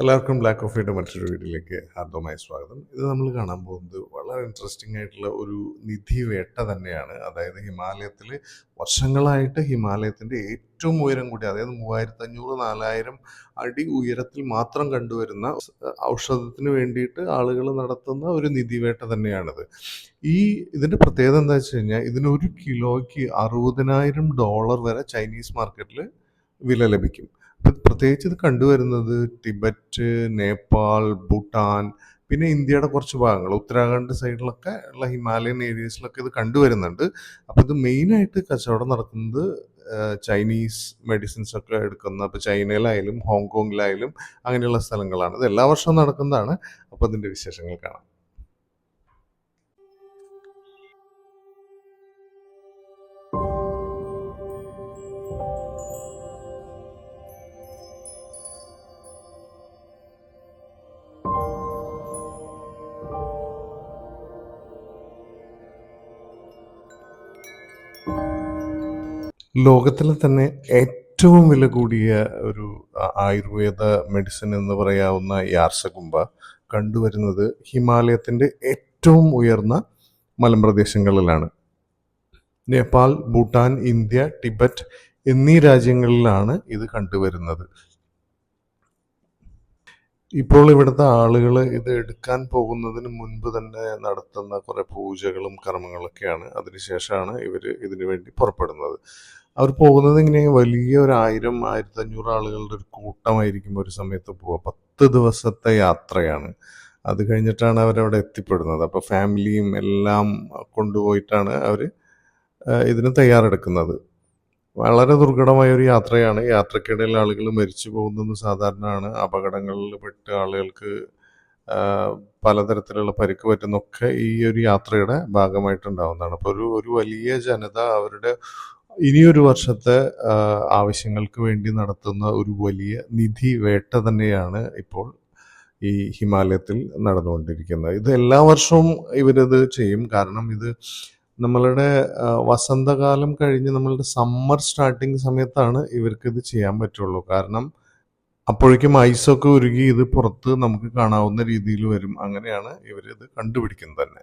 എല്ലാവർക്കും ബ്ലാക്ക് കോഫിയുടെ മറ്റൊരു വീട്ടിലേക്ക് ഹാർദവമായ സ്വാഗതം. ഇത് നമ്മൾ കാണാൻ പോകുന്നത് വളരെ ഇൻട്രസ്റ്റിംഗ് ആയിട്ടുള്ള ഒരു നിധി വേട്ട തന്നെയാണ്. അതായത് ഹിമാലയത്തിൽ വർഷങ്ങളായിട്ട് ഹിമാലയത്തിന്റെ ഏറ്റവും ഉയരം കൂടി അതായത് മൂവായിരത്തി അഞ്ഞൂറ് നാലായിരം അടി ഉയരത്തിൽ മാത്രം കണ്ടുവരുന്ന ഔഷധത്തിന് വേണ്ടിയിട്ട് ആളുകൾ നടത്തുന്ന ഒരു നിധി വേട്ട തന്നെയാണിത്. ഈ ഇതിന്റെ പ്രത്യേകത എന്താ വെച്ച് കഴിഞ്ഞാൽ ഇതിന് ഒരു കിലോയ്ക്ക് അറുപതിനായിരം ഡോളർ വരെ ചൈനീസ് മാർക്കറ്റിൽ വില ലഭിക്കും. പ്രത്യേകിച്ച് ഇത് കണ്ടുവരുന്നത് ടിബറ്റ് നേപ്പാൾ ഭൂട്ടാൻ പിന്നെ ഇന്ത്യയുടെ കുറച്ച് ഭാഗങ്ങൾ. ഉത്തരാഖണ്ഡ് സൈഡിലൊക്കെ ഉള്ള ഹിമാലയൻ ഏരിയസിലൊക്കെ ഇത് കണ്ടുവരുന്നുണ്ട്. അപ്പോൾ ഇത് മെയിനായിട്ട് കച്ചവടം നടക്കുന്നത് ചൈനീസ് മെഡിസിൻസ് ഒക്കെ എടുക്കുന്ന അപ്പോൾ ചൈനയിലായാലും ഹോങ്കോങ്ങിലായാലും അങ്ങനെയുള്ള സ്ഥലങ്ങളാണ്. ഇത് എല്ലാ വർഷവും നടക്കുന്നതാണ്. അപ്പോൾ അതിന്റെ വിശേഷങ്ങൾ കാണാം. ലോകത്തിലെ തന്നെ ഏറ്റവും വില കൂടിയ ഒരു ആയുർവേദ മെഡിസിൻ എന്ന് പറയാവുന്ന യാർസകുംബ കണ്ടുവരുന്നത് ഹിമാലയത്തിന്റെ ഏറ്റവും ഉയർന്ന മലമ്പ്രദേശങ്ങളിലാണ്. നേപ്പാൾ ഭൂട്ടാൻ ഇന്ത്യ ടിബറ്റ് എന്നീ രാജ്യങ്ങളിലാണ് ഇത് കണ്ടുവരുന്നത്. ഇപ്പോൾ ഇവിടുത്തെ ആളുകൾ ഇത് എടുക്കാൻ പോകുന്നതിന് മുൻപ് തന്നെ നടത്തുന്ന കുറെ പൂജകളും കർമ്മങ്ങളൊക്കെയാണ്. അതിനുശേഷമാണ് ഇവർ ഇതിനു വേണ്ടി പുറപ്പെടുന്നത്. അവർ പോകുന്നത് ഇങ്ങനെ വലിയ ഒരു ആയിരം ആയിരത്തി അഞ്ഞൂറ് ആളുകളുടെ ഒരു കൂട്ടമായിരിക്കും ഒരു സമയത്ത് പോവുക. പത്ത് ദിവസത്തെ യാത്രയാണ്. അത് കഴിഞ്ഞിട്ടാണ് അവരവിടെ എത്തിപ്പെടുന്നത്. അപ്പോൾ ഫാമിലിയും എല്ലാം കൊണ്ടുപോയിട്ടാണ് അവർ ഇതിന് തയ്യാറെടുക്കുന്നത്. വളരെ ദുർഘടമായ ഒരു യാത്രയാണ്. യാത്രക്കിടയിൽ ആളുകൾ മരിച്ചു പോകുന്നത് സാധാരണയാണ്. അപകടങ്ങളിൽ പെട്ട് ആളുകൾക്ക് പലതരത്തിലുള്ള പരിക്ക് പറ്റുന്നൊക്കെ ഈ ഒരു യാത്രയുടെ ഭാഗമായിട്ടുണ്ടാവുന്നതാണ്. അപ്പോൾ ഒരു ഒരു വലിയ ജനത അവരുടെ ഇനിയൊരു വർഷത്തെ ആവശ്യങ്ങൾക്ക് വേണ്ടി നടത്തുന്ന ഒരു വലിയ നിധി വേട്ട തന്നെയാണ് ഇപ്പോൾ ഈ ഹിമാലയത്തിൽ നടന്നുകൊണ്ടിരിക്കുന്നത്. ഇത് എല്ലാ വർഷവും ഇവരത് ചെയ്യും. കാരണം ഇത് നമ്മളുടെ വസന്തകാലം കഴിഞ്ഞ് നമ്മളുടെ സമ്മർ സ്റ്റാർട്ടിങ് സമയത്താണ് ഇവർക്ക് ഇത് ചെയ്യാൻ പറ്റുള്ളൂ. കാരണം അപ്പോഴേക്കും ഐസൊക്കെ ഉരുകി ഇത് പുറത്ത് നമുക്ക് കാണാവുന്ന രീതിയിൽ വരും. അങ്ങനെയാണ് ഇവരിത് കണ്ടുപിടിക്കുന്നത് തന്നെ.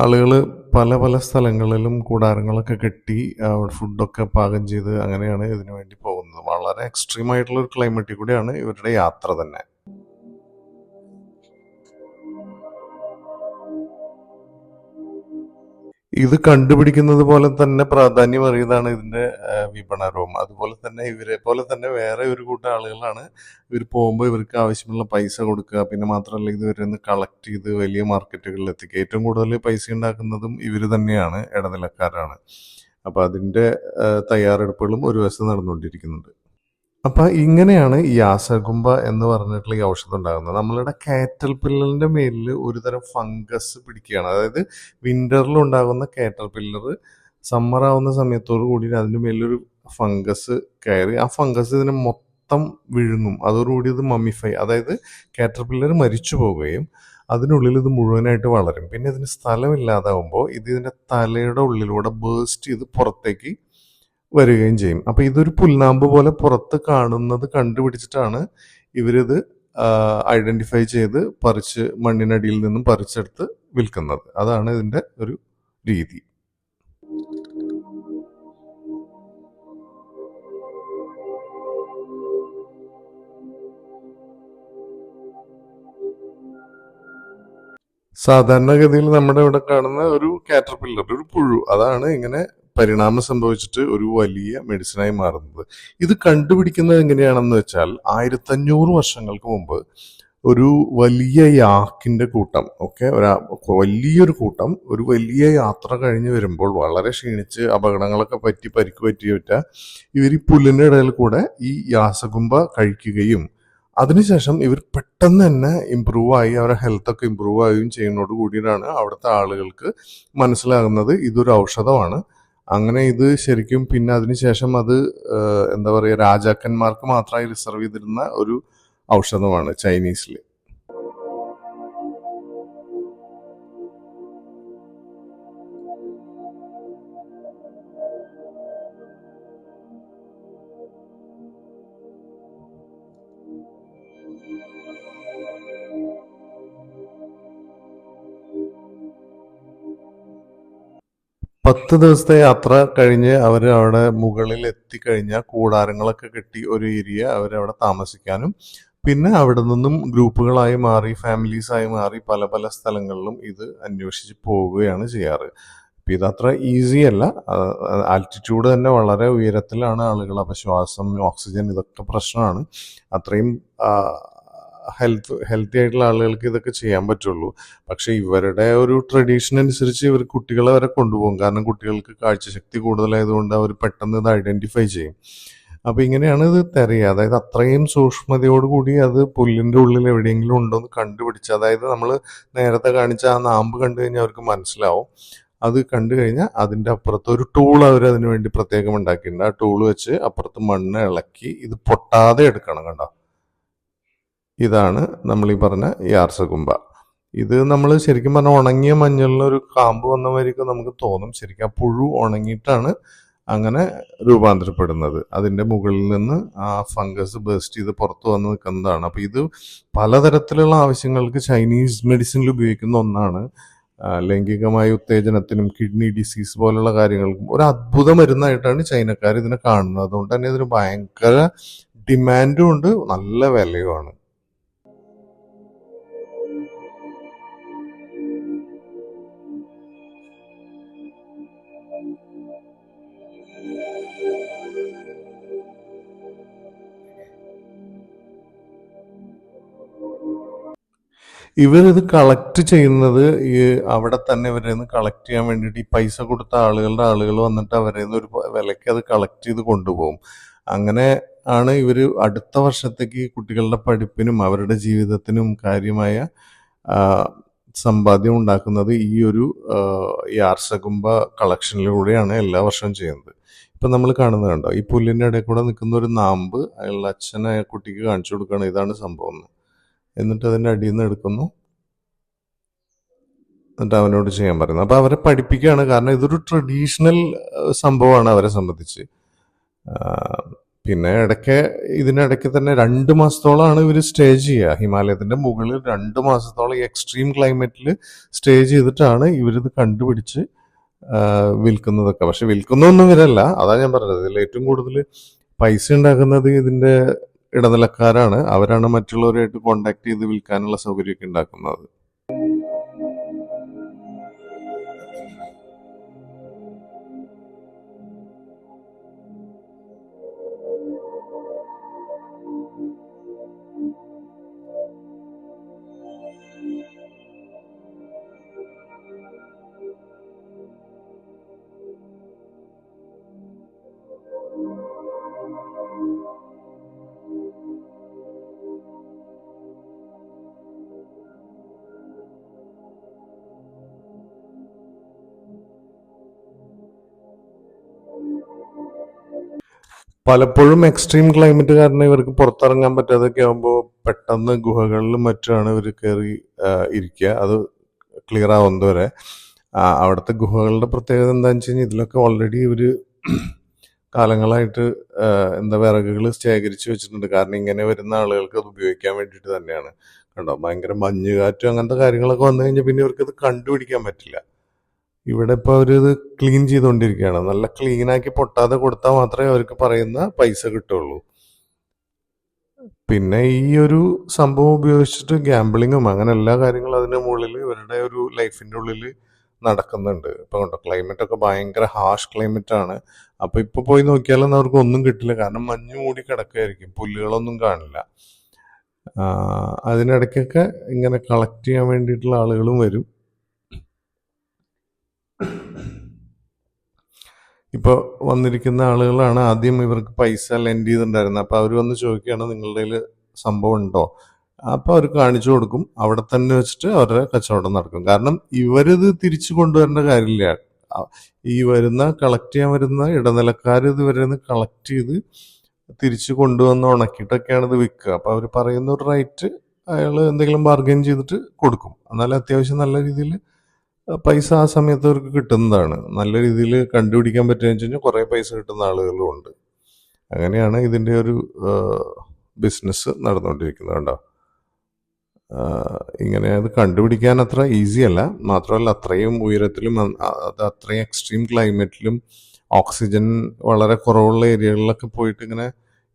ആളുകൾ പല പല സ്ഥലങ്ങളിലും കൂടാരങ്ങളൊക്കെ കെട്ടി ഫുഡൊക്കെ പാകം ചെയ്ത് അങ്ങനെയാണ് ഇതിനു വേണ്ടി പോകുന്നത്. വളരെ എക്സ്ട്രീം ആയിട്ടുള്ള ഒരു ക്ലൈമറ്റിൽ കൂടിയാണ് ഇവരുടെ യാത്ര തന്നെ. ഇത് കണ്ടുപിടിക്കുന്നത് പോലെ തന്നെ പ്രാധാന്യം അറിയതാണ് ഇതിന്റെ വിപണനവും അതുപോലെ തന്നെ ഇവരെ പോലെ തന്നെ വേറെ ഒരു കൂട്ടം ആളുകളാണ് ഇവർ പോകുമ്പോൾ ഇവർക്ക് ആവശ്യമുള്ള പൈസ കൊടുക്കുക. പിന്നെ മാത്രമല്ല ഇത് ഇവരെ കളക്ട് ചെയ്ത് വലിയ മാർക്കറ്റുകളിൽ എത്തിക്കുക. ഏറ്റവും കൂടുതൽ പൈസ ഉണ്ടാക്കുന്നതും ഇവർ തന്നെയാണ് ഇടനിലക്കാരാണ്. അപ്പോൾ അതിന്റെ തയ്യാറെടുപ്പുകളും ഒരു വശത്ത് നടന്നുകൊണ്ടിരിക്കുന്നുണ്ട്. അപ്പൊ ഇങ്ങനെയാണ് ഈ ആസകുമ്പ എന്ന് പറഞ്ഞിട്ടുള്ള ഈ ഔഷധം ഉണ്ടാകുന്നത്. നമ്മളുടെ കാറ്റൽ പില്ലറിന്റെ മേലിൽ ഒരുതരം ഫംഗസ് പിടിക്കുകയാണ്. അതായത് വിന്ററിൽ ഉണ്ടാകുന്ന കാറ്റൽ പില്ലർ സമ്മർ ആവുന്ന സമയത്തോടു കൂടി അതിന്റെ മേലൊരു ഫംഗസ് കയറി. ആ ഫംഗസ് ഇതിനെ മൊത്തം വിഴുങ്ങും. അതോടുകൂടി ഇത് മമ്മിഫൈ അതായത് കാറ്റർ പില്ലർ മരിച്ചു പോവുകയും അതിനുള്ളിൽ ഇത് മുഴുവനായിട്ട് വളരും. പിന്നെ ഇതിന് സ്ഥലമില്ലാതാവുമ്പോൾ ഇത് ഇതിന്റെ തലയുടെ ഉള്ളിലൂടെ ബേസ്റ്റ് ചെയ്ത് പുറത്തേക്ക് വരികയും ചെയ്യും. അപ്പൊ ഇതൊരു പുൽനാമ്പ് പോലെ പുറത്ത് കാണുന്നത് കണ്ടുപിടിച്ചിട്ടാണ് ഇവരിത് ഐഡന്റിഫൈ ചെയ്ത് പറിച്ച് മണ്ണിനടിയിൽ നിന്നും പറിച്ചെടുത്ത് വിൽക്കുന്നത്. അതാണ് ഇതിന്റെ ഒരു രീതി. സാധാരണഗതിയിൽ നമ്മുടെ ഇവിടെ കാണുന്ന ഒരു കാറ്റർപില്ലർ ഒരു പുഴു. അതാണ് ഇങ്ങനെ പരിണാമം സംഭവിച്ചിട്ട് ഒരു വലിയ മെഡിസിനായി മാറുന്നത്. ഇത് കണ്ടുപിടിക്കുന്നത് എങ്ങനെയാണെന്ന് വെച്ചാൽ ആയിരത്തഞ്ഞൂറ് വർഷങ്ങൾക്ക് മുമ്പ് ഒരു വലിയ യാക്കിന്റെ കൂട്ടം ഓക്കെ ഒരു വലിയൊരു കൂട്ടം ഒരു വലിയ യാത്ര കഴിഞ്ഞ് വരുമ്പോൾ വളരെ ക്ഷീണിച്ച് അപകടങ്ങളൊക്കെ പറ്റി പരിക്ക് പറ്റിയിട്ട് ഇവർ ഈ പുല്ലിന്റെ ഇടയിൽ കൂടെ ഈ യാസകുമ്പ കഴിക്കുകയും അതിനുശേഷം ഇവർ പെട്ടെന്ന് തന്നെ ഇമ്പ്രൂവ് ആയി അവരുടെ ഹെൽത്ത് ഒക്കെ ഇമ്പ്രൂവ് ആവുകയും ചെയ്യുന്നതോട് കൂടിയിട്ടാണ് അവിടുത്തെ ആളുകൾക്ക് മനസ്സിലാകുന്നത് ഇതൊരു ഔഷധമാണ്. അങ്ങനെ ഇത് ശരിക്കും പിന്നെ അതിനുശേഷം അത് എന്താ പറയുക രാജാക്കന്മാർക്ക് മാത്രമായി റിസർവ് ചെയ്തിരുന്ന ഒരു ഔഷധമാണ് ചൈനീസിൽ പത്ത് ദിവസത്തെ യാത്ര കഴിഞ്ഞ് അവർ അവിടെ മുകളിൽ എത്തിക്കഴിഞ്ഞാൽ കൂടാരങ്ങളൊക്കെ കെട്ടി ഒരു ഏരിയ അവരവിടെ താമസിക്കാനും. പിന്നെ അവിടെ നിന്നും ഗ്രൂപ്പുകളായി മാറി ഫാമിലീസായി മാറി പല പല സ്ഥലങ്ങളിലും ഇത് അന്വേഷിച്ച് പോവുകയാണ് ചെയ്യാറ്. അപ്പം ഇതത്ര ഈസി അല്ല. ആൽറ്റിറ്റ്യൂഡ് തന്നെ വളരെ ഉയരത്തിലാണ് ആളുകൾ. അപ്പം ശ്വാസം ഓക്സിജൻ ഇതൊക്കെ പ്രശ്നമാണ്. അത്രയും ഹെൽത്ത് ഹെൽത്തി ആയിട്ടുള്ള ആളുകൾക്ക് ഇതൊക്കെ ചെയ്യാൻ പറ്റുള്ളൂ. പക്ഷെ ഇവരുടെ ഒരു ട്രഡീഷൻ അനുസരിച്ച് ഇവർ കുട്ടികളെ വരെ കൊണ്ടുപോകും. കാരണം കുട്ടികൾക്ക് കാഴ്ചശക്തി കൂടുതലായതുകൊണ്ട് അവർ പെട്ടെന്ന് ഇത് ഐഡന്റിഫൈ ചെയ്യും. അപ്പൊ ഇങ്ങനെയാണ് ഇത് തെറിയ അതായത് അത്രയും സൂക്ഷ്മതയോടുകൂടി അത് പുല്ലിന്റെ ഉള്ളിൽ എവിടെയെങ്കിലും ഉണ്ടോ എന്ന് കണ്ടുപിടിച്ച് അതായത് നമ്മൾ നേരത്തെ കാണിച്ച ആ നാമ്പ് കണ്ടു കഴിഞ്ഞാൽ അവർക്ക് മനസ്സിലാവും. അത് കണ്ടു കഴിഞ്ഞാൽ അതിന്റെ അപ്പുറത്ത് ഒരു ടൂൾ അവർ അതിനു വേണ്ടി പ്രത്യേകം ഉണ്ടാക്കിയിട്ടുണ്ട്. ആ ടൂൾ വെച്ച് അപ്പുറത്ത് മണ്ണ് ഇളക്കി ഇത് പൊട്ടാതെ എടുക്കണം കണ്ടോ. ഇതാണ് നമ്മൾ ഈ പറഞ്ഞ യാർസകുംബ ഇത് നമ്മൾ ശരിക്കും പറഞ്ഞാൽ ഉണങ്ങിയ മഞ്ഞളിന് ഒരു കാമ്പ് വന്ന മാതിരിയൊക്കെ നമുക്ക് തോന്നും. ശരിക്കും ആ പുഴു ഉണങ്ങിയിട്ടാണ് അങ്ങനെ രൂപാന്തരപ്പെടുന്നത്. അതിന്റെ മുകളിൽ നിന്ന് ആ ഫംഗസ് ബേസ്റ്റ് ചെയ്ത് പുറത്തു വന്ന് നിൽക്കുന്നതാണ്. അപ്പോൾ ഇത് പലതരത്തിലുള്ള ആവശ്യങ്ങൾക്ക് ചൈനീസ് മെഡിസിനിൽ ഉപയോഗിക്കുന്ന ഒന്നാണ്. ലൈംഗികമായ ഉത്തേജനത്തിനും കിഡ്നി ഡിസീസ് പോലുള്ള കാര്യങ്ങൾക്കും ഒരു അത്ഭുത മരുന്നായിട്ടാണ് ചൈനക്കാർ ഇതിനെ കാണുന്നത്. അതുകൊണ്ട് തന്നെ ഇതിന് ഭയങ്കര ഡിമാൻഡും ഉണ്ട്. നല്ല വിലയുമാണ്. ഇവരിത് കളക്ട് ചെയ്യുന്നത് ഈ അവിടെ തന്നെ ഇവരിൽ നിന്ന് കളക്ട് ചെയ്യാൻ വേണ്ടിയിട്ട് ഈ പൈസ കൊടുത്ത ആളുകളുടെ ആളുകൾ വന്നിട്ട് അവരിൽ നിന്ന് ഒരു വിലയ്ക്ക് അത് കളക്ട് ചെയ്ത് കൊണ്ടുപോകും. അങ്ങനെ ആണ് ഇവർ അടുത്ത വർഷത്തേക്ക് കുട്ടികളുടെ പഠിപ്പിനും അവരുടെ ജീവിതത്തിനും കാര്യമായ സമ്പാദ്യം ഉണ്ടാക്കുന്നത് ഈ ഒരു യാർസകുംഭ കളക്ഷനിലൂടെയാണ് എല്ലാ വർഷവും ചെയ്യുന്നത്. ഇപ്പം നമ്മൾ കാണുന്നത് കണ്ടോ? ഈ പുല്ലിന്റെ ഇടയിൽ കൂടെ നിൽക്കുന്ന ഒരു നാമ്പ് അയാളുടെ അച്ഛനെ കുട്ടിക്ക് കാണിച്ചു കൊടുക്കുകയാണ്. ഇതാണ് സംഭവം. എന്നിട്ട് അതിന്റെ അടിയിൽ നിന്ന് എടുക്കുന്നു. എന്നിട്ട് അവനോട് ചെയ്യാൻ പറയുന്നത് അപ്പോൾ അവരെ പഠിപ്പിക്കുകയാണ്. കാരണം ഇതൊരു ട്രഡീഷണൽ സംഭവമാണ് അവരെ സംബന്ധിച്ച്. പിന്നെ ഇടയ്ക്ക് ഇതിനിടയ്ക്ക് തന്നെ രണ്ട് മാസത്തോളമാണ് ഇവർ സ്റ്റേ ചെയ്യുക. ഹിമാലയത്തിന്റെ മുകളിൽ രണ്ട് മാസത്തോളം ഈ എക്സ്ട്രീം ക്ലൈമറ്റിൽ സ്റ്റേ ചെയ്തിട്ടാണ് ഇവരിത് കണ്ടുപിടിച്ച് വിൽക്കുന്നതൊക്കെ. പക്ഷെ വിൽക്കുന്നൊന്നും ഇവരല്ല. അതാ ഞാൻ പറഞ്ഞത്. ഇതിൽ ഏറ്റവും കൂടുതൽ പൈസ ഉണ്ടാക്കുന്നത് ഇതിന്റെ ഇടനിലക്കാരാണ്. അവരാണ് മറ്റുള്ളവരുമായിട്ട് കോണ്ടാക്ട് ചെയ്ത് വിൽക്കാനുള്ള സൗകര്യമൊക്കെ ഉണ്ടാക്കുന്നത്. പലപ്പോഴും എക്സ്ട്രീം ക്ലൈമറ്റ് കാരണം ഇവർക്ക് പുറത്തിറങ്ങാൻ പറ്റാതൊക്കെ ആകുമ്പോൾ പെട്ടെന്ന് ഗുഹകളിലും മറ്റുമാണ് ഇവർ കയറി ഇരിക്കുക അത് ക്ലിയർ ആവുന്നത് വരെ. അവിടുത്തെ ഗുഹകളുടെ പ്രത്യേകത എന്താണെന്ന് വെച്ച് കഴിഞ്ഞാൽ ഇതിലൊക്കെ ഓൾറെഡി ഇവർ കാലങ്ങളായിട്ട് എന്താ വിറകുകൾ ശേഖരിച്ച് വെച്ചിട്ടുണ്ട്. കാരണം ഇങ്ങനെ വരുന്ന ആളുകൾക്ക് അത് ഉപയോഗിക്കാൻ വേണ്ടിയിട്ട് തന്നെയാണ്. കണ്ടോ? ഭയങ്കര മഞ്ഞുകാറ്റും അങ്ങനത്തെ കാര്യങ്ങളൊക്കെ വന്നു കഴിഞ്ഞാൽ പിന്നെ ഇവർക്കത് കണ്ടുപിടിക്കാൻ പറ്റില്ല. ഇവിടെ ഇപ്പോൾ ഇത് ക്ലീൻ ചെയ്തുകൊണ്ടിരിക്കുകയാണ് നല്ല ക്ലീൻ ആക്കി പൊട്ടാതെ കൊടുത്താൽ മാത്രമേ അവർക്ക് പറയുന്ന പൈസ കിട്ടുള്ളൂ. പിന്നെ ഈ ഒരു സംഭവം ഉപയോഗിച്ചിട്ട് ഗ്യാമ്പിളിങ്ങും അങ്ങനെ എല്ലാ കാര്യങ്ങളും അതിന്റെ മുകളിൽ ഇവരുടെ ഒരു ലൈഫിന്റെ ഉള്ളിൽ നടക്കുന്നുണ്ട്. ഇപ്പൊ കണ്ടോ ക്ലൈമറ്റ് ഒക്കെ ഭയങ്കര ഹാഷ് ക്ലൈമറ്റ് ആണ്. അപ്പൊ ഇപ്പൊ പോയി നോക്കിയാലൊന്നും അവർക്ക് ഒന്നും കിട്ടില്ല. കാരണം മഞ്ഞു മൂടി കിടക്കുകയായിരിക്കും പുല്ലുകളൊന്നും കാണില്ല. അതിനിടയ്ക്കൊക്കെ ഇങ്ങനെ കളക്ട് ചെയ്യാൻ വേണ്ടിയിട്ടുള്ള ആളുകളും വരും. ഇപ്പോൾ വന്നിരിക്കുന്ന ആളുകളാണ് ആദ്യം ഇവർക്ക് പൈസ ലെൻഡ് ചെയ്തിട്ടുണ്ടായിരുന്നത്. അപ്പോൾ അവർ വന്ന് ചോദിക്കുകയാണ് നിങ്ങളുടെ കയ്യിൽ സംഭവം ഉണ്ടോ? അപ്പോൾ അവർ കാണിച്ചു കൊടുക്കും. അവിടെ തന്നെ വെച്ചിട്ട് അവരുടെ കച്ചവടം നടക്കും. കാരണം ഇവരിത് തിരിച്ചു കൊണ്ടുവരേണ്ട കാര്യമില്ല. ഈ വരുന്ന കളക്ട് ചെയ്യാൻ വരുന്ന ഇടനിലക്കാർ ഇത് വരുന്ന കളക്ട് ചെയ്ത് തിരിച്ചു കൊണ്ടുവന്ന് ഉണക്കിയിട്ടൊക്കെയാണ് ഇത് വിൽക്കുക. അപ്പോൾ അവർ പറയുന്ന ഒരു റേറ്റ് അയാൾ എന്തെങ്കിലും ബാർഗൈൻ ചെയ്തിട്ട് കൊടുക്കും. എന്നാലും അത്യാവശ്യം നല്ല രീതിയിൽ പൈസ ആ സമയത്ത് അവർക്ക് കിട്ടുന്നതാണ്. നല്ല രീതിയിൽ കണ്ടുപിടിക്കാൻ പറ്റുകയെന്ന് വെച്ച് കഴിഞ്ഞാൽ കുറേ പൈസ കിട്ടുന്ന ആളുകളും ഉണ്ട്. അങ്ങനെയാണ് ഇതിന്റെ ഒരു ബിസിനസ് നടന്നുകൊണ്ടിരിക്കുന്നത് കണ്ടോ? ഇങ്ങനെ അത് കണ്ടുപിടിക്കാൻ അത്ര ഈസി അല്ല. മാത്രമല്ല അത്രയും ഉയരത്തിലും അത് അത്രയും എക്സ്ട്രീം ക്ലൈമറ്റിലും ഓക്സിജൻ വളരെ കുറവുള്ള ഏരിയകളിലൊക്കെ പോയിട്ട് ഇങ്ങനെ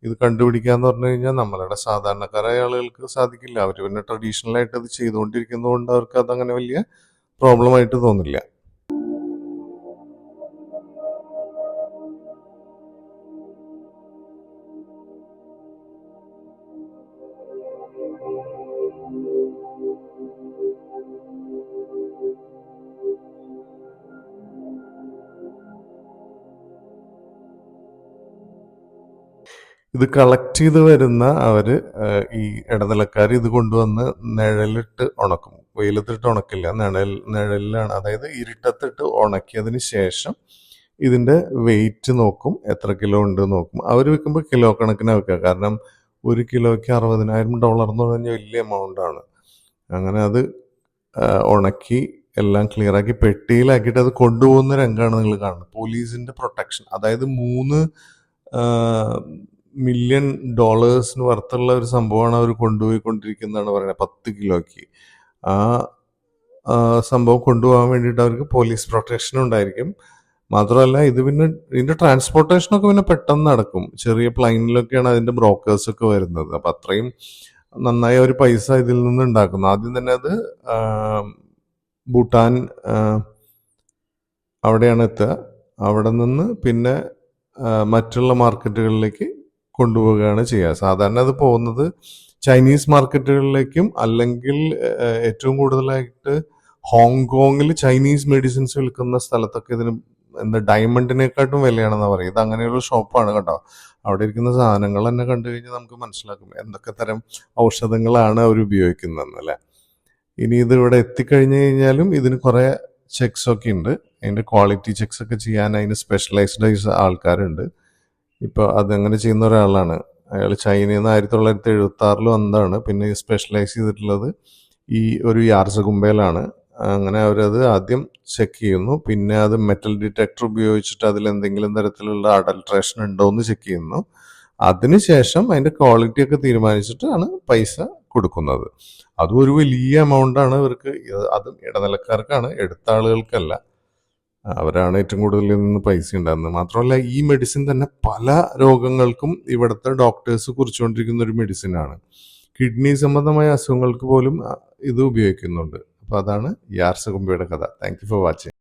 ഇത് കണ്ടുപിടിക്കാന്ന് പറഞ്ഞു കഴിഞ്ഞാൽ നമ്മളുടെ സാധാരണക്കാരായ ആളുകൾക്ക് സാധിക്കില്ല. അവർ പിന്നെ ട്രഡീഷണലായിട്ട് അത് ചെയ്തുകൊണ്ടിരിക്കുന്നതുകൊണ്ട് അവർക്ക് അതങ്ങനെ വലിയ പ്രോബ്ലം ആയിട്ട് തോന്നില്ല. ഇത് കളക്ട് ചെയ്ത് വരുന്ന അവർ ഈ ഇടനിലക്കാർ ഇത് കൊണ്ടുവന്ന് നിഴലിട്ട് ഉണക്കും. വെയിലത്തിട്ട് ഉണക്കില്ല. നിഴൽ നിഴലിലാണ്. അതായത് ഇരുട്ടത്തിട്ട് ഉണക്കിയതിന് ശേഷം ഇതിന്റെ വെയിറ്റ് നോക്കും എത്ര കിലോ ഉണ്ട് നോക്കും. അവർ വിൽക്കുമ്പോൾ കിലോ കണക്കിന് വെക്കുക. കാരണം ഒരു കിലോയ്ക്ക് അറുപതിനായിരം ഡോളർ എന്ന് പറഞ്ഞാൽ വലിയ എമൗണ്ട് ആണ്. അങ്ങനെ അത് ഉണക്കി എല്ലാം ക്ലിയർ ആക്കി പെട്ടിയിലാക്കിയിട്ട് അത് കൊണ്ടുപോകുന്ന രംഗമാണ് നിങ്ങൾ കാണുന്നത്. പോലീസിന്റെ പ്രൊട്ടക്ഷൻ അതായത് മൂന്ന് മില്യൺ ഡോളേഴ്സിന് വർത്തുള്ള ഒരു സംഭവമാണ് അവർ കൊണ്ടുപോയിക്കൊണ്ടിരിക്കുന്നതാണ് പറയുന്നത്. പത്ത് കിലോയ്ക്ക്. ആ സംഭവം കൊണ്ടുപോകാൻ വേണ്ടിയിട്ട് അവർക്ക് പോലീസ് പ്രൊട്ടക്ഷൻ ഉണ്ടായിരിക്കും. മാത്രമല്ല ഇത് പിന്നെ ഇതിന്റെ ട്രാൻസ്പോർട്ടേഷനൊക്കെ പിന്നെ പെട്ടെന്ന് നടക്കും. ചെറിയ പ്ലെയിനിലൊക്കെയാണ് അതിന്റെ ബ്രോക്കേഴ്സ് ഒക്കെ വരുന്നത്. അപ്പൊ അത്രയും നന്നായി ഒരു പൈസ ഇതിൽ നിന്ന് ഉണ്ടാക്കുന്നു. ആദ്യം തന്നെ അത് ഭൂട്ടാൻ അവിടെയാണ് എത്തുക. അവിടെ നിന്ന് പിന്നെ മറ്റുള്ള മാർക്കറ്റുകളിലേക്ക് കൊണ്ടുപോവുകയാണ് ചെയ്യുക. സാധാരണ അത് പോകുന്നത് ചൈനീസ് മാർക്കറ്റുകളിലേക്കും അല്ലെങ്കിൽ ഏറ്റവും കൂടുതലായിട്ട് ഹോങ്കോങ്ങിൽ ചൈനീസ് മെഡിസിൻസ് വിൽക്കുന്ന സ്ഥലത്തൊക്കെ ഇതിന് എന്താ ഡയമണ്ടിനെക്കാട്ടും വിലയാണെന്ന് പറയും ഇത് അങ്ങനെയുള്ള ഷോപ്പാണ് കേട്ടോ. അവിടെ ഇരിക്കുന്ന സാധനങ്ങൾ തന്നെ കണ്ടു കഴിഞ്ഞാൽ നമുക്ക് മനസ്സിലാക്കും എന്തൊക്കെ തരം ഔഷധങ്ങളാണ് അവർ ഉപയോഗിക്കുന്നതെന്ന് അല്ലേ? ഇനി ഇത് ഇവിടെ എത്തിക്കഴിഞ്ഞു കഴിഞ്ഞാലും ഇതിന് കുറേ ചെക്സ് ഒക്കെ ഉണ്ട്. അതിന്റെ ക്വാളിറ്റി ചെക്സ് ഒക്കെ ചെയ്യാൻ അതിന് സ്പെഷ്യലൈസ്ഡ് ആൾക്കാരുണ്ട്. ഇപ്പോൾ അതങ്ങനെ ചെയ്യുന്ന ഒരാളാണ്. അയാൾ ചൈനയിൽ നിന്ന് ആയിരത്തി തൊള്ളായിരത്തി എഴുപത്തി ആറിൽ വന്നതാണ്. പിന്നെ സ്പെഷ്യലൈസ് ചെയ്തിട്ടുള്ളത് ഈ ഒരു യാർസകുമ്പയിലാണ് അങ്ങനെ അവരത് ആദ്യം ചെക്ക് ചെയ്യുന്നു. പിന്നെ അത് മെറ്റൽ ഡിറ്റക്ടർ ഉപയോഗിച്ചിട്ട് അതിൽ എന്തെങ്കിലും തരത്തിലുള്ള അഡൽട്രേഷൻ ഉണ്ടോ എന്ന് ചെക്ക് ചെയ്യുന്നു അതിനുശേഷം അതിന്റെ ക്വാളിറ്റി ഒക്കെ തീരുമാനിച്ചിട്ടാണ് പൈസ കൊടുക്കുന്നത്. അതും ഒരു വലിയ എമൗണ്ട് ആണ് ഇവർക്ക്. അതും ഇടനിലക്കാർക്കാണ് എടുത്ത ആളുകൾക്കല്ല. അവരാണ് ഏറ്റവും കൂടുതൽ നിന്ന് പൈസ ഉണ്ടാകുന്നത് മാത്രമല്ല ഈ മെഡിസിൻ തന്നെ പല രോഗങ്ങൾക്കും ഇവിടുത്തെ ഡോക്ടേഴ്സ് കുറിച്ചുകൊണ്ടിരിക്കുന്ന ഒരു മെഡിസിനാണ് കിഡ്നി സംബന്ധമായ അസുഖങ്ങൾക്ക് പോലും ഇത് ഉപയോഗിക്കുന്നുണ്ട്. അപ്പോൾ അതാണ് യാർസകുംബയുടെ കഥ. Thank you for watching